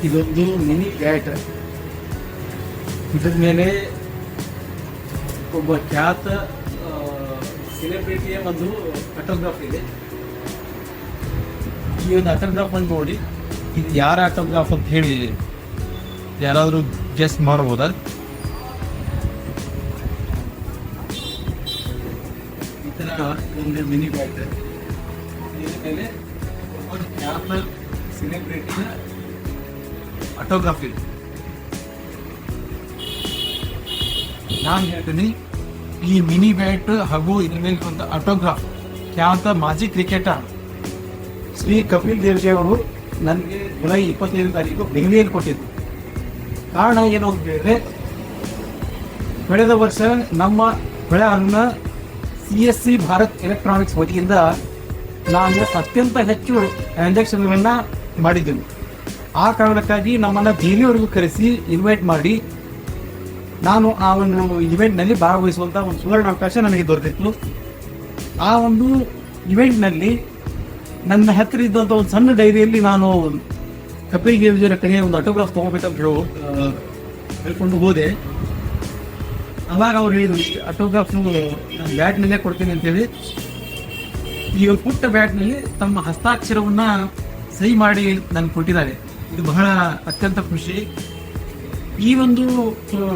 ಒಂದು mini bat ಇದ್ರ ಮೇಲೆ ಒಬ್ಬ ಖ್ಯಾತ ಸೆಲೆಬ್ರಿಟಿಯ ಒಂದು ಆಟೋಗ್ರಾಫ್ ಇದೆ ಈ ಒಂದು ಆಟೋಗ್ರಾಫ್ ಅನ್ನು ನೋಡಿ ಇದು ಯಾರ ಆಟೋಗ್ರಾಫ್ ಅಂತ ಹೇಳಿ ಯಾರಾದರೂ ಗೆಸ್ಟ್ ಮಾಡ್ಬೋದಾ ಈ ಥರ ಒಂದು ಮಿನಿ ಬ್ಯಾಟ್ ಇದ್ರ ಮೇಲೆ ಒಬ್ಬ ಖ್ಯಾತ ಸೆಲೆಬ್ರಿಟಿಯ ಆಟೋಗ್ರಾಫ್ ನಾನು ಹೇಳ್ತೀನಿ, ಈ ಮಿನಿ ಬ್ಯಾಟ್ ಹಾಗೂ ಇದ್ರ ಮೇಲೆ ಒಂದು ಆಟೋಗ್ರಾಫ್ ಖ್ಯಾತ ಮಾಜಿ ಕ್ರಿಕೆಟರ್ ಶ್ರೀ ಕಪಿಲ್ ದೇವ್ಜಿ ಅವರು ನನಗೆ ಜುಲೈ ಇಪ್ಪತ್ತೈದು ತಾರೀಕು ದೆಹಲಿಯಲ್ಲಿ ಕೊಟ್ಟಿದ್ದು ಕಾರಣ ಏನು ಅಂತ ಕಳೆದ ವರ್ಷ ನಮ್ಮ ಬೆಳೆಹಣ್ಣ C S C Bharat electronics ವತಿಯಿಂದ ನಾನು ಅತ್ಯಂತ ಹೆಚ್ಚು ಟ್ರಾನ್ಸಾಕ್ಷನ್ಗಳನ್ನ ಮಾಡಿದ್ದೆವು ಆ ಕಾರಣಕ್ಕಾಗಿ ನಮ್ಮನ್ನು ಬೇರೆಯವರಿಗೂ ಕರೆಸಿ ಇನ್ವೈಟ್ ಮಾಡಿ. ನಾನು ಆ ಒಂದು ಇವೆಂಟ್ನಲ್ಲಿ ಭಾಗವಹಿಸುವಂಥ ಒಂದು ಸುವರ್ಣ ಅವಕಾಶ ನನಗೆ ದೊರೆತಿತ್ತು. ಆ ಒಂದು ಇವೆಂಟ್ನಲ್ಲಿ ನನ್ನ ಹತ್ತಿರ ಇದ್ದಂಥ ಒಂದು ಸಣ್ಣ ಡೈರಿಯಲ್ಲಿ ನಾನು ಕಪಿಲ್ ದೇವ್ಜಿಯವರ ಕಡೆಯ ಒಂದು ಆಟೋಗ್ರಾಫ್ ತೊಗೋಬೇಕಂತ ಹೇಳು ಹೇಳ್ಕೊಂಡು ಹೋದೆ. ಅವಾಗ ಅವ್ರು ಹೇಳಿದ್ರು ಆಟೋಗ್ರಾಫ್ ನಾನು ಬ್ಯಾಟ್ನಲ್ಲೇ ಕೊಡ್ತೀನಿ ಅಂತೇಳಿ ಈ ಪುಟ್ಟ ಬ್ಯಾಟ್ನಲ್ಲಿ ತಮ್ಮ ಹಸ್ತಾಕ್ಷರವನ್ನು ಸಹಿ ಮಾಡಿ ನನಗೆ ಕೊಟ್ಟಿದ್ದಾರೆ. ಇದು ಬಹಳ ಅತ್ಯಂತ ಖುಷಿ. ಈ ಒಂದು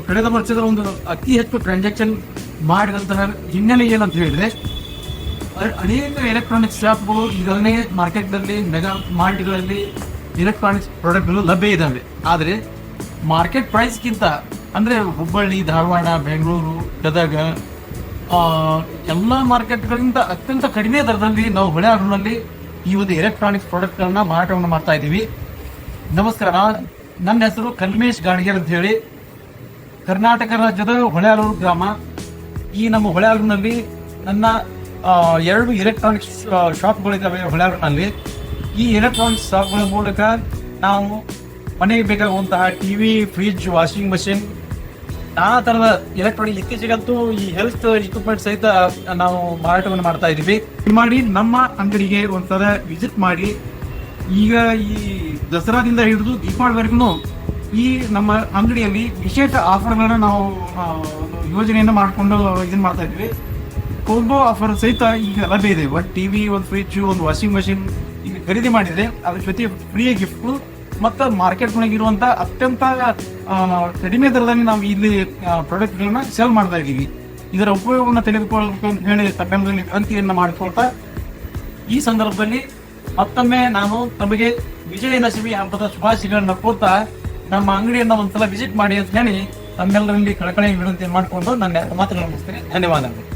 ಕಳೆದ ವರ್ಷದ ಒಂದು ಅತಿ ಹೆಚ್ಚು ಟ್ರಾನ್ಸಾಕ್ಷನ್ ಮಾಡಿದಂತಹ ಹಿನ್ನೆಲೆ ಏನಂತ ಹೇಳಿದ್ರೆ ಅನೇಕ ಎಲೆಕ್ಟ್ರಾನಿಕ್ಸ್ ಶಾಪ್ಗಳು ಈಗಾಗಲೇ ಮಾರ್ಕೆಟ್ನಲ್ಲಿ ಮೆಗಾ ಮಾರ್ಟ್ಗಳಲ್ಲಿ ಎಲೆಕ್ಟ್ರಾನಿಕ್ಸ್ ಪ್ರಾಡಕ್ಟ್ಗಳು ಲಭ್ಯ ಇದ್ದಾವೆ. ಆದರೆ ಮಾರ್ಕೆಟ್ ಪ್ರೈಸ್ಗಿಂತ ಅಂದರೆ ಹುಬ್ಬಳ್ಳಿ, ಧಾರವಾಡ, ಬೆಂಗಳೂರು, ಗದಗ ಎಲ್ಲ ಮಾರ್ಕೆಟ್ಗಳಿಂದ ಅತ್ಯಂತ ಕಡಿಮೆ ದರದಲ್ಲಿ ನಾವು ಹೊಳೆಯಾಡಿನಲ್ಲಿ ಈ ಒಂದು ಎಲೆಕ್ಟ್ರಾನಿಕ್ಸ್ ಪ್ರಾಡಕ್ಟ್ಗಳನ್ನ ಮಾರಾಟವನ್ನು ಮಾಡ್ತಾ ಇದ್ದೀವಿ. ನಮಸ್ಕಾರ ನನ್ನ ಹೆಸರು ಕಲ್ಮೇಶ್ ಗಾಣಿಗರ್ ಅಂತ ಹೇಳಿ. ಕರ್ನಾಟಕ ರಾಜ್ಯದ ಹೊಳೆಯಾಲೂರು ಗ್ರಾಮ. ಈ ನಮ್ಮ ಹೊಳೆಯಾಲೂರಿನಲ್ಲಿ ನನ್ನ ಎರಡು ಎಲೆಕ್ಟ್ರಾನಿಕ್ಸ್ ಶಾಪ್ಗಳಿದ್ದಾವೆ ಹೊಳೆಯಾಲೂರಿನಲ್ಲಿ ಈ ಎಲೆಕ್ಟ್ರಾನಿಕ್ಸ್ ಶಾಪ್ಗಳ ಮೂಲಕ ನಾವು ಮನೆಗೆ ಬೇಕಾಗುವಂತಹ T V fridge washing machine ನಾನಾ ಥರದ ಎಲೆಕ್ಟ್ರಾನಿಕ್ ಇತ್ತೀಚೆಗಂತೂ ಈ ಹೆಲ್ತ್ ಇಕ್ವಿಪ್ಮೆಂಟ್ ಸಹಿತ ನಾವು ಮಾರಾಟವನ್ನು ಮಾಡ್ತಾ ಇದ್ದೀವಿ. ಮಾಡಿ ನಮ್ಮ ಅಂಗಡಿಗೆ ಒಂದ್ಸಲ ವಿಸಿಟ್ ಮಾಡಿ. ಈಗ ಈ ದಸರಾದಿಂದ ಹಿಡಿದು ದೀಪಾವಳಿವರೆಗೂ ಈ ನಮ್ಮ ಅಂಗಡಿಯಲ್ಲಿ ವಿಶೇಷ ಆಫರ್ಗಳನ್ನ ನಾವು ಯೋಜನೆಯನ್ನು ಮಾಡಿಕೊಂಡು ಇದನ್ನ ಮಾಡ್ತಾ ಇದ್ವಿ. ಕೋಂಬೋ ಆಫರ್ ಸಹಿತ ಈಗ ಲಭ್ಯ ಇದೆ. ಒಂದು ಟಿವಿ ಒಂದು ಫ್ರಿಜ್ ಒಂದು ವಾಷಿಂಗ್ ಮಷಿನ್ ಈಗ ಖರೀದಿ ಮಾಡಿದ್ರೆ ಅದ್ರ ಜೊತೆ ಫ್ರೀ ಗಿಫ್ಟ್ ಮತ್ತು ಮಾರ್ಕೆಟ್ನೊಳಗಿರುವಂಥ ಅತ್ಯಂತ ಕಡಿಮೆ ದರದಲ್ಲಿ ನಾವು ಇಲ್ಲಿ ಪ್ರಾಡಕ್ಟ್ಗಳನ್ನ ಸೇಲ್ ಮಾಡ್ತಾ ಇದ್ದೀವಿ. ಇದರ ಉಪಯೋಗವನ್ನು ತೆಗೆದುಕೊಳ್ಳಬೇಕು ಅಂತ ಹೇಳಿ ತಮ್ಮೆಲ್ಲರಲ್ಲಿ ವಿನಂತಿಯನ್ನು ಮಾಡಿಕೊಳ್ತಾ ಈ ಸಂದರ್ಭದಲ್ಲಿ ಮತ್ತೊಮ್ಮೆ ನಾನು ತಮಗೆ ವಿಜಯದಶಮಿ ಹಬ್ಬದ ಶುಭಾಶಯಗಳನ್ನ ಕೋರ್ತಾ ನಮ್ಮ ಅಂಗಡಿಯನ್ನ ಒಂದ್ಸಲ ವಿಸಿಟ್ ಮಾಡಿ ಅಂತ ಹೇಳಿ ತಮ್ಮೆಲ್ಲರಲ್ಲಿ ಕಳಕಳಿ ವಿನಂತಿ ಮಾಡಿಕೊಂಡು ನನ್ನ ಮಾತುಗಳನ್ನು ಧನ್ಯವಾದಗಳು.